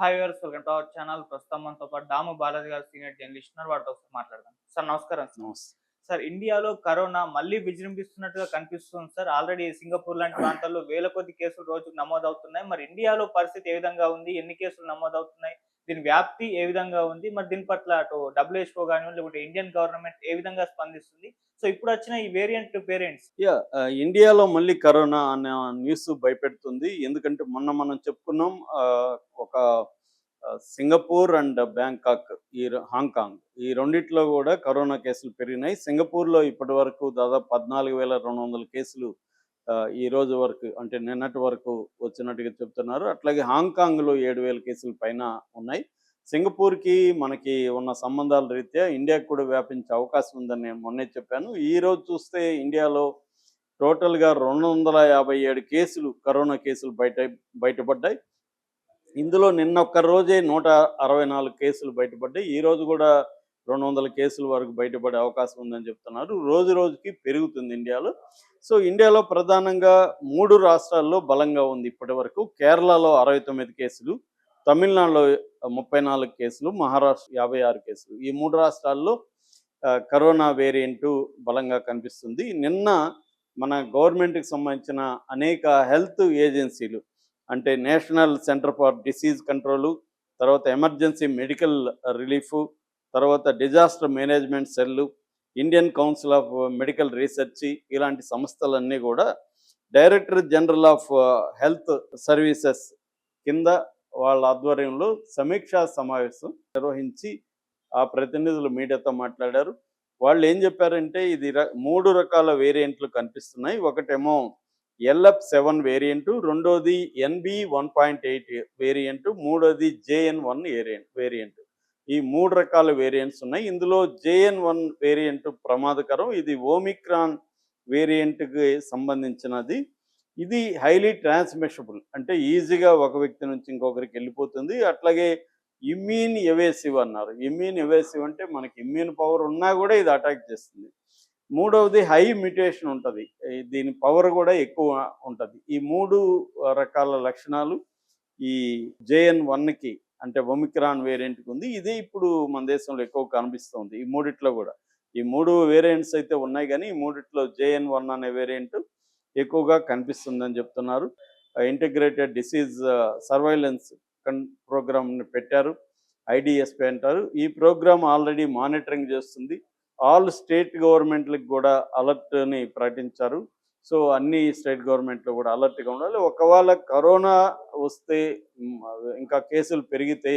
Hi గారు welcome to our channel ప్రస్తుతం మనతో పాటు దాము బాలాజీ గారు సీనియర్ జర్నలిస్ట్ ఉన్నారు. వాటితో ఒకసారి మాట్లాడదాం. సార్ నమస్కారం సార్. సార్ ఇండియాలో కరోనా మళ్ళీ విజృంభిస్తున్నట్టుగా కనిపిస్తుంది సార్. ఆల్రెడీ సింగపూర్ లాంటి ప్రాంతాల్లో వేల కొద్ది కేసులు రోజుకు నమోదవుతున్నాయి. మరి ఇండియాలో పరిస్థితి ఏ విధంగా ఉంది? ఎన్ని కేసులు నమోదవుతున్నాయి? దీని వ్యాప్తి ఏ విధంగా ఉంది? మరి దీని పట్ల అటు డబ్ల్యూహెచ్ఓ కానివ్వండి లేకపోతే ఇండియన్ గవర్నమెంట్ ఏ విధంగా స్పందిస్తుంది? సో ఇప్పుడు వచ్చిన ఈ వేరియంట్ పేరెంట్స్ యా ఇండియాలో మళ్ళీ కరోనా అనే న్యూస్ భయపెడుతుంది. ఎందుకంటే మొన్న మనం చెప్పుకున్నాం ఆ, ఒక సింగపూర్ అండ్ బ్యాంకాక్ ఈ హాంకాంగ్. ఈ రెండిట్లో కూడా కరోనా కేసులు పెరిగినాయి. సింగపూర్లో ఇప్పటి వరకు దాదాపు పద్నాలుగు వేల రెండు వందల కేసులు ఈ రోజు వరకు అంటే నిన్నటి వరకు వచ్చినట్టుగా చెప్తున్నారు. అట్లాగే హాంకాంగ్లో ఏడు వేల కేసుల పైన ఉన్నాయి. సింగపూర్కి మనకి ఉన్న సంబంధాల రీత్యా ఇండియాకి కూడా వ్యాపించే అవకాశం ఉందని నేను మొన్నే చెప్పాను. ఈ రోజు చూస్తే ఇండియాలో టోటల్గా రెండు వందల యాభై ఏడు కేసులు కరోనా కేసులు బయట బయటపడ్డాయి. ఇందులో నిన్న ఒక్క రోజే నూట అరవై నాలుగు కేసులు బయటపడ్డాయి. ఈ రోజు కూడా రెండు వందల కేసుల వరకు బయటపడే అవకాశం ఉందని చెప్తున్నారు. రోజు రోజుకి పెరుగుతుంది ఇండియాలో. సో ఇండియాలో ప్రధానంగా మూడు రాష్ట్రాల్లో బలంగా ఉంది ఇప్పటి వరకు. కేరళలో అరవై తొమ్మిది కేసులు తమిళనాడులో ముప్పై నాలుగు కేసులు మహారాష్ట్ర యాభై ఆరు కేసులు. ఈ మూడు రాష్ట్రాల్లో కరోనా వేరియంట్ బలంగా కనిపిస్తుంది. నిన్న మన గవర్నమెంట్కి సంబంధించిన అనేక హెల్త్ ఏజెన్సీలు అంటే national centre for disease control తర్వాత ఎమర్జెన్సీ మెడికల్ రిలీఫ్ తర్వాత disaster management cell Indian council of medical research ఇలాంటి సంస్థలన్నీ కూడా director general of health services కింద వాళ్ళ ఆధ్వర్యంలో సమీక్షా సమావేశం నిర్వహించి ఆ ప్రతినిధులు మీడియాతో మాట్లాడారు. వాళ్ళు ఏం చెప్పారంటే ఇది మూడు రకాల వేరియంట్లు కనిపిస్తున్నాయి. ఒకటేమో ఎల్ఎఫ్ సెవెన్ వేరియంట్ రెండోది NB one point eight variant మూడోది జేఎన్ వన్ వేరియంట్ వేరియంట్. ఈ మూడు రకాల వేరియంట్స్ ఉన్నాయి. ఇందులో జేఎన్ వన్ వేరియంట్ ప్రమాదకరం ఇది ఓమిక్రాన్ వేరియంట్కి సంబంధించినది. ఇది హైలీ ట్రాన్స్మిషబుల్ అంటే ఈజీగా ఒక వ్యక్తి నుంచి ఇంకొకరికి వెళ్ళిపోతుంది. అట్లాగే ఇమ్యూన్ ఎవేసివ్ అన్నారు. ఇమ్యూన్ ఎవేసివ్ అంటే మనకి ఇమ్యూన్ పవర్ ఉన్నా కూడా ఇది అటాక్ చేస్తుంది. మూడవది హై మ్యూటేషన్ ఉంటుంది. దీని పవర్ కూడా ఎక్కువ ఉంటుంది. ఈ మూడు రకాల లక్షణాలు ఈ జేఎన్ వన్కి అంటే ఒమిక్రాన్ వేరియంట్కి ఉంది. ఇది ఇప్పుడు మన దేశంలో ఎక్కువ కనిపిస్తుంది. ఈ మూడిట్లో కూడా. ఈ మూడు వేరియంట్స్ అయితే ఉన్నాయి కానీ ఈ మూడిట్లో జేఎన్ వన్ అనే వేరియంట్ ఎక్కువగా కనిపిస్తుందని చెప్తున్నారు. ఇంటిగ్రేటెడ్ డిసీజ్ సర్వైలెన్స్ కన్ ప్రోగ్రామ్ని పెట్టారు. ఐడిఎస్పి అంటారు. ఈ ప్రోగ్రామ్ ఆల్రెడీ మానిటరింగ్ చేస్తుంది. ఆల్ స్టేట్ గవర్నమెంట్లకు కూడా అలర్ట్ని ప్రకటించారు. సో అన్ని స్టేట్ గవర్నమెంట్లు కూడా అలర్ట్గా ఉండాలి. ఒకవేళ కరోనా వస్తే ఇంకా కేసులు పెరిగితే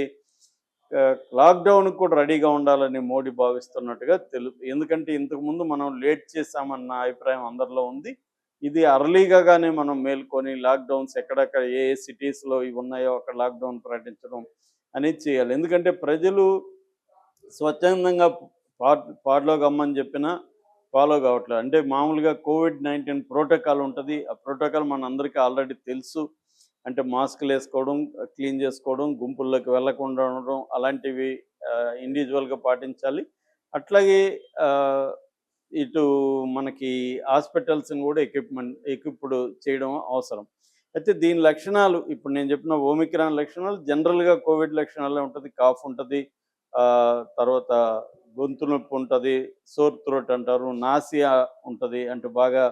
లాక్డౌన్ కూడా రెడీగా ఉండాలని మోడీ భావిస్తున్నట్టుగా తెలు ఎందుకంటే ఇంతకుముందు మనం లేట్ చేశామన్న అభిప్రాయం అందరిలో ఉంది. ఇది అర్లీగానే మనం మేల్కొని లాక్డౌన్స్ ఎక్కడెక్కడ ఏ ఏ సిటీస్లో ఇవి ఉన్నాయో అక్కడ లాక్డౌన్ ప్రకటించడం అనేది చేయాలి. ఎందుకంటే ప్రజలు స్వచ్ఛందంగా పాడ్లో గమ్మని చెప్పినా ఫాలో కావట్లేదు. అంటే మామూలుగా కోవిడ్ నైన్టీన్ ప్రోటోకాల్ ఉంటుంది. ఆ ప్రోటోకాల్ మన అందరికీ ఆల్రెడీ తెలుసు. అంటే మాస్కులు వేసుకోవడం క్లీన్ చేసుకోవడం గుంపుల్లోకి వెళ్ళకుండా ఉండడం అలాంటివి ఇండివిజువల్గా పాటించాలి. అట్లాగే ఇటు మనకి హాస్పిటల్స్ని కూడా ఎక్విప్మెంట్ ఎక్విప్డ్ చేయడం అవసరం. అయితే దీని లక్షణాలు ఇప్పుడు నేను చెప్పిన ఓమిక్రాన్ లక్షణాలు జనరల్గా కోవిడ్ లక్షణాలే ఉంటుంది. కాఫ్ ఉంటుంది తర్వాత గొంతు నొప్పి ఉంటుంది సోర్ థ్రోట్ అంటారు నాసియా ఉంటుంది అంటే బాగా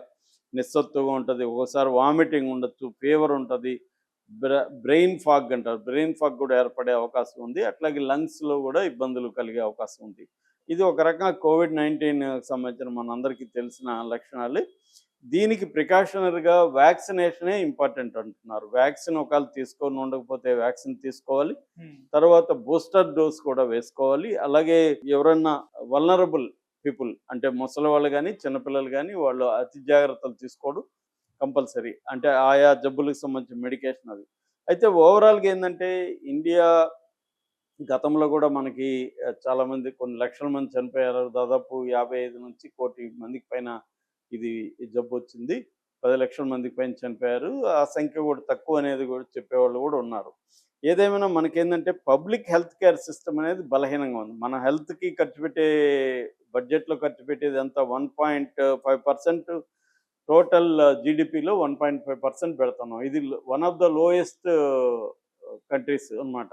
నిస్సత్తుగా ఉంటుంది ఒకసారి వామిటింగ్ ఉండొచ్చు ఫీవర్ ఉంటుంది బ్రెయిన్ ఫాగ్ అంటారు. బ్రెయిన్ ఫాగ్ కూడా ఏర్పడే అవకాశం ఉంది. అట్లాగే లంగ్స్లో కూడా ఇబ్బందులు కలిగే అవకాశం ఉంది. ఇది ఒక రకంగా కోవిడ్ నైన్టీన్ సంబంధించిన మనందరికీ తెలిసిన లక్షణాలే. దీనికి ప్రికాషనరీగా వ్యాక్సినేషనే ఇంపార్టెంట్ అంటున్నారు. వ్యాక్సిన్ ఒకవేళ తీసుకొని ఉండకపోతే వ్యాక్సిన్ తీసుకోవాలి. తర్వాత బూస్టర్ డోస్ కూడా వేసుకోవాలి. అలాగే ఎవరన్నా వల్నరబుల్ పీపుల్ అంటే ముసలి వాళ్ళు కానీ చిన్నపిల్లలు కానీ వాళ్ళు అతి జాగ్రత్తలు తీసుకోవడం కంపల్సరీ. అంటే ఆయా జబ్బులకు సంబంధించిన మెడికేషన్ అది. అయితే ఓవరాల్గా ఏంటంటే ఇండియా గతంలో కూడా మనకి చాలామంది చాలా మంది కొన్ని లక్షల మంది చనిపోయారు. దాదాపు యాభై ఐదు నుంచి కోటి మందికి పైన ఇది ఈ జబ్బు వచ్చింది. పది లక్షల మందికి పైన చనిపోయారు. ఆ సంఖ్య కూడా తక్కువ అనేది కూడా చెప్పేవాళ్ళు కూడా ఉన్నారు. ఏదేమైనా మనకేంటంటే పబ్లిక్ హెల్త్ కేర్ సిస్టమ్ అనేది బలహీనంగా ఉంది. మన హెల్త్కి ఖర్చు పెట్టే బడ్జెట్లో ఖర్చు పెట్టేది ఎంత one point five percent total జీడిపిలో వన్ పాయింట్ ఫైవ్ పర్సెంట్ పెడుతున్నాం. ఇది one of the lowest countries అన్నమాట.